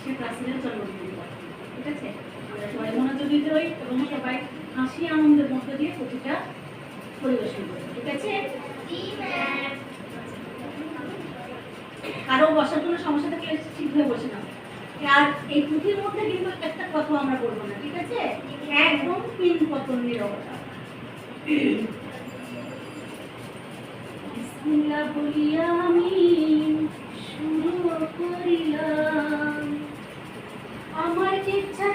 শেখ রাসেলের জন্মদিন ঠিক আছে? সবাই মনোযোগী হই এবং সবাই হাসি আনন্দের মধ্যে দিয়ে পুঁথিটা পরিবেশন করি, ঠিক আছে? আরও বসার সমস্যা থাকলে ঠিক হয়ে বসে না আর এই পুঁথির মধ্যে কিন্তু একটা কথা আমরা বলব না, ঠিক আছে? একদম পিন পতন নিরবতা। বলিয়া আমি শুরু করিলাম আমার ইচ্ছার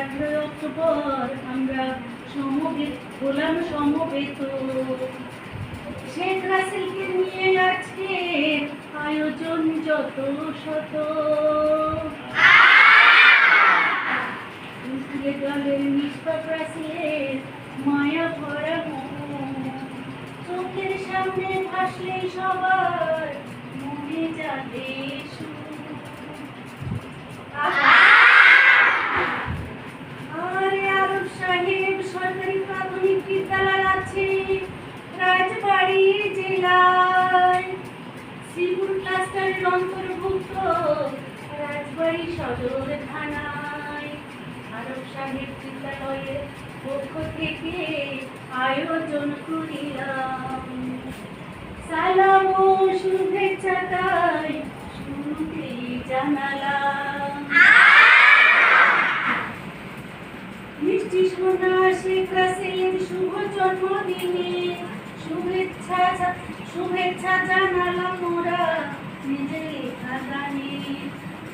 আঠারো অক্টোবর, আমরা সমবেত সমবেত শেখ রাসেলকে নিয়ে আজকে আয়োজন যত শত নিষ্পাপ মায়া ভরা। চোখের সামনে ভাসলে সবার মনে যাবে সুর। সদর আয়োজন করিলাম। শুভেচ্ছা তাই শুরুতেই মিষ্টি সোনা শেখ রাসেলের শুভ জন্মদিনে শুভেচ্ছা শুভেচ্ছা জানালাম মোরা নিজের লেখা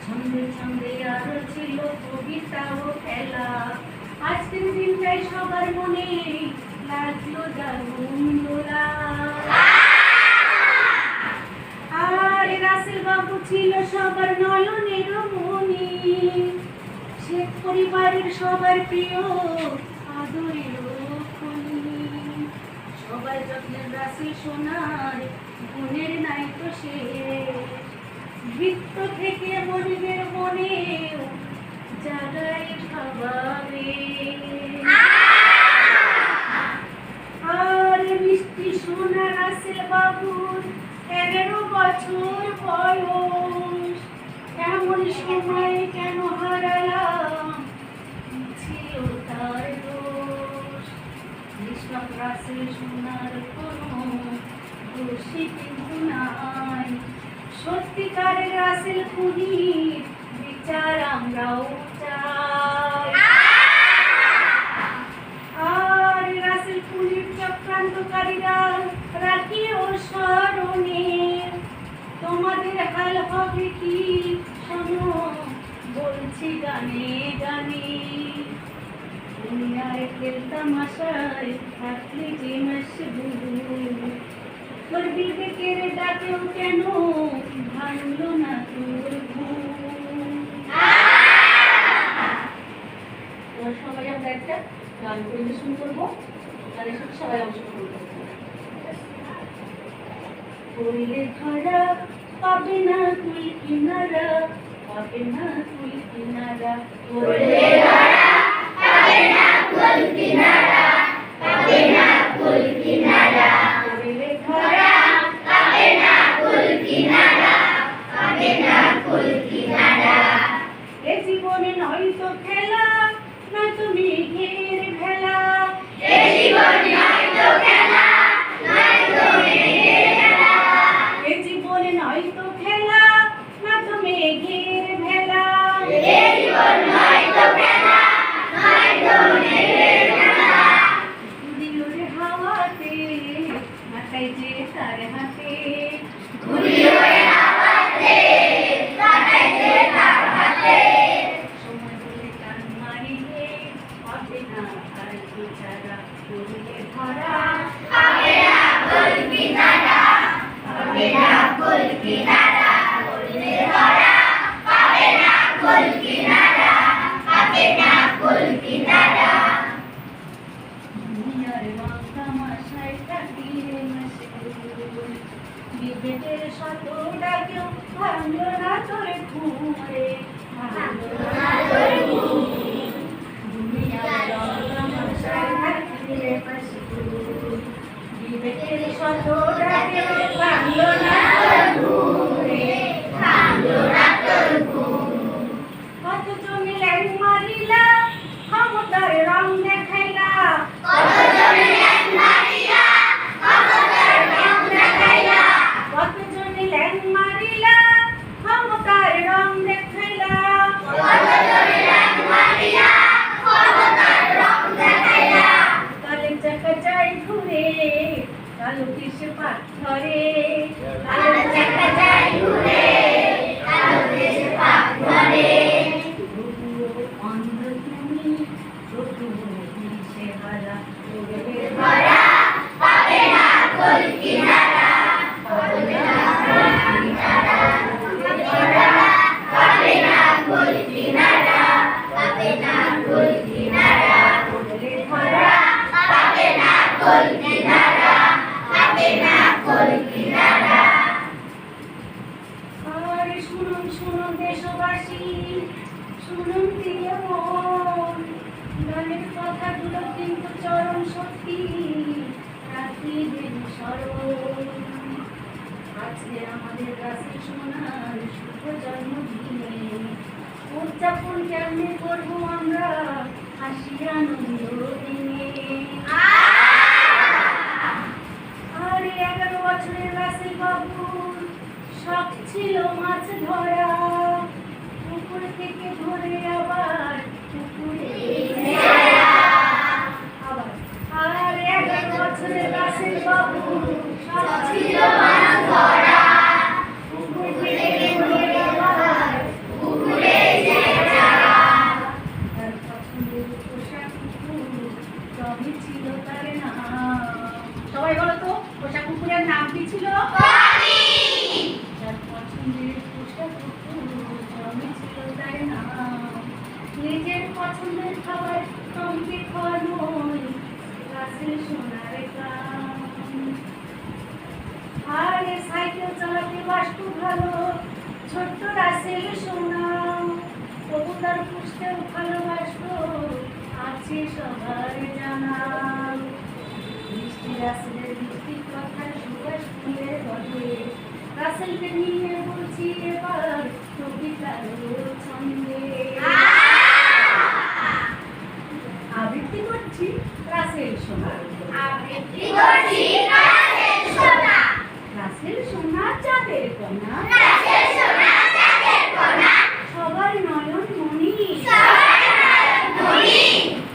ছন্দে ছন্দে আরও ছিল কবিতা ও খেলা। আজকের দিনটাই সবার মনে লাগল দারুণ আর রাসেল বাবু ছিল সবার নয়নের মনি। শেখ পরিবারের সবার প্রিয় আদরের সবার যত্নের রাশি সোনার গুণের নাই তো সে। বৃত্ত থেকে মনিবের মনে জাগাই ভাবাবে আর মিষ্টি সোনা রাসেল বাবুর এগারো বছর বয়স। এমন সময় কেন হারালাম? ছিল তার দোষ। নিষ্পাপ রাসেল সোনার কোনো দোষী কিন্তু নাই। সত্যিকারের রাসেল খুনির বিচার আমরাও চাই। আর রাসেল খুনির চক্রান্তকারীরা রাখি ও স্মরণে। তোমাদের হাল হবে কি শোনো, বলছি গানে গানে দুনিয়ায় খেলতাম আশায়, থাকলে যে মশগুল কেন ভাঙলো না তোর সবাই আমরা একটা গান পরিবেশন করব। সবাই করব। করিলে ধরা, পাবে না তুই কিনারা, পাবে না তুই কিনারা। করিলে করিলে বিবেকের শত ডাকেও ভাঙলো না তোর ঘুম রে, ভাঙলো না তোর ঘুম। দুনিয়ার বাঁকা মাসায় কাটিয়ে মশগুল। বিবেকের শত ডাকেও ভাঙলো না কালো কিসে পাথরে কালো চাকা যায় ঘুরে অন্ধ তুমি চোখ দিশে হারা ভরা পাবে না কোল কিনারা। পাবে না কোল কিনারা পাবে না কোল কিনারা পাবে না কোল কিনারা ভরা পাবে না কোল কিনারা পাবে আর শুনুন শুনুন দেশবাসী শুনুন প্রিয় মন কথাগুলো কিন্তু চরম সত্যি রাখিবেন স্মরণ আজকে আমাদের কাছে সোনার শুভ জন্মদিনে উদযাপন কেমনে করব আমরা হাসি আনন্দ দিনে সবই ছিল তার নাম সবাই বলো তো পোশাক কুকুরের নাম কি ছিল? তার পছন্দের কুকুর সবই ছিল তার নাম। নিজের পছন্দের খাবার কমকে খাওয়ানোই রাসেল সোনার আরে সাইকেল চালাতে বাস্তু ভালো ছোট্ট রাসেল সোনা। তবু তার পুষতেও ভালোবাসতো। আছে সবার জানা মিষ্টি রাসেলের মিষ্টি কথা সুবাস ফুলের বলে। রাসেলকে নিয়ে বলছি এবার কবিতার ছন্দে। আবৃত্তি করছি রাসেল সোনা। রাসেল সোনা। চাঁদের কন্যা সবার নয়ন মনি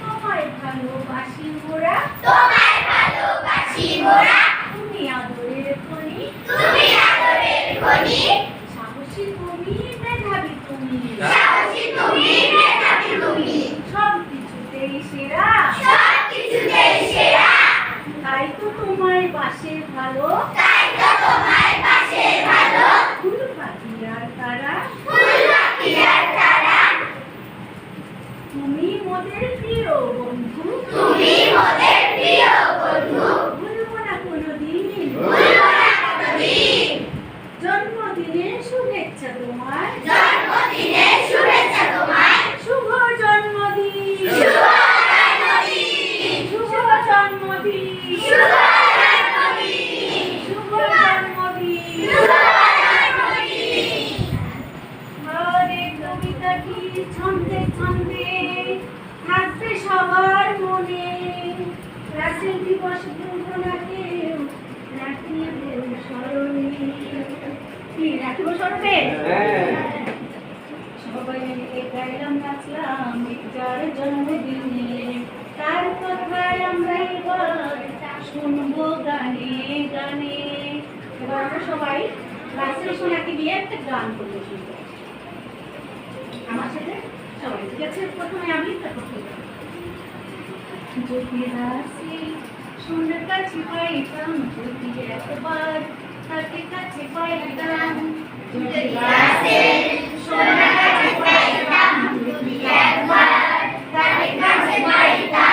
তোমায় ভালোবাসি ওরা তুমি আদরের খনি সাহসী তুমি মেধাবী তুমি সব কিছুতেই সেরা তাই তো তোমায় বাসে ভালো ফুল পাখি আর তারা তুমি মোদের প্রিয় বন্ধু। তুমি মোদের প্রিয় কোনোদিন জন্মদিনের শুভেচ্ছা তোমার শুভ জন্মদিন শুভ জন্মদিন শুভ জন্মদিন ঘরে কবিতাটি ছন্দে ছন্দে থাকবে সবার মনে। রাসেল দিবস দুর্ঘনাকেও রাখিয়ে দেব স্মরণে। কি রাখিব স্মরণে? সবাই মিলে গাইলাম নাচলাম যার জন্মদিনে। তার কথায় আমরা এবার শুনব গানে গানে। এবার আমরা সবাই রাসেল সোনাকে নিয়ে একটা গান করব আমার সাথে? করতে আছে? প্রথমে আমি, তারপর যদি রাশি সুন্দর কাছে পাইতাম, যদি একবার তাকে কাছে পাইতাম, যদি রাশি সুন্দর কাছে পাইতাম, যদি একবার তাকে কাছে পাইতাম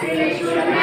Sí,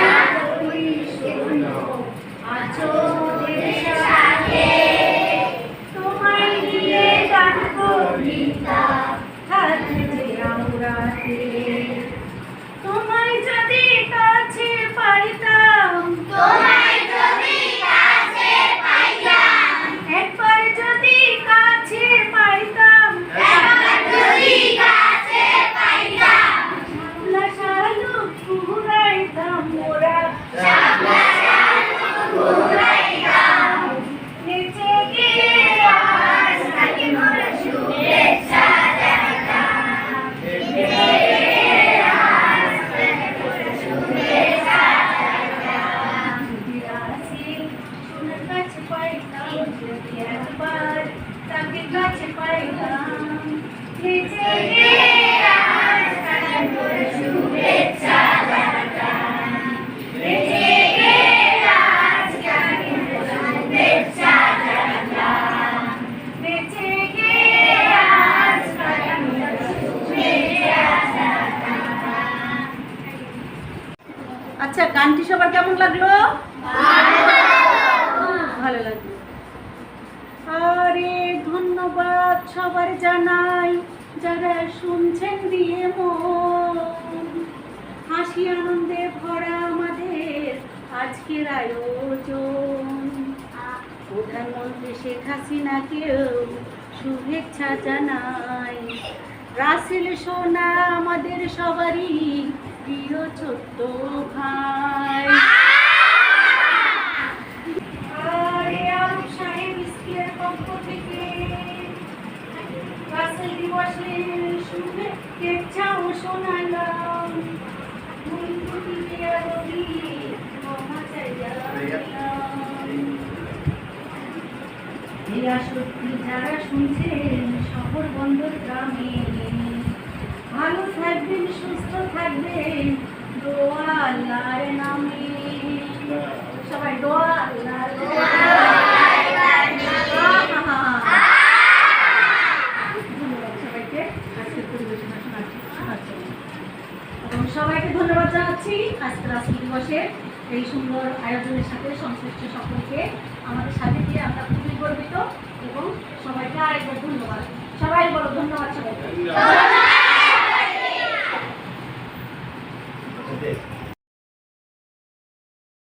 पर तब गच पैगाम निचे गिरा सनपुर शुभेच्छा আচ্ছা গানটি সবার কেমন লাগল ভালো লাগল ধন্যবাদ সবার জানাই, যারা শুনছেন দিয়ে মন। হাসি আনন্দে ভরা আমাদের আজকের আয়োজন। প্রধানমন্ত্রী শেখ হাসিনাকেও শুভেচ্ছা জানাই রাসেল সোনা আমাদের সবারই প্রিয় ছোট্ট ভাই। যারা শুনছেন শহর বন্দর গ্রামে। ভালো থাকবেন সুস্থ থাকবেন দোয়াল্লার নামে। সবাই দোয়া দিবসের এই সুন্দর আয়োজনের সাথে সংশ্লিষ্ট সকলকে আমাদের সাথে দিয়ে আমরা খুবই গর্বিত এবং সবাইকে আরেকবার ধন্যবাদ। সবাই বলো, ধন্যবাদ সবাইকে।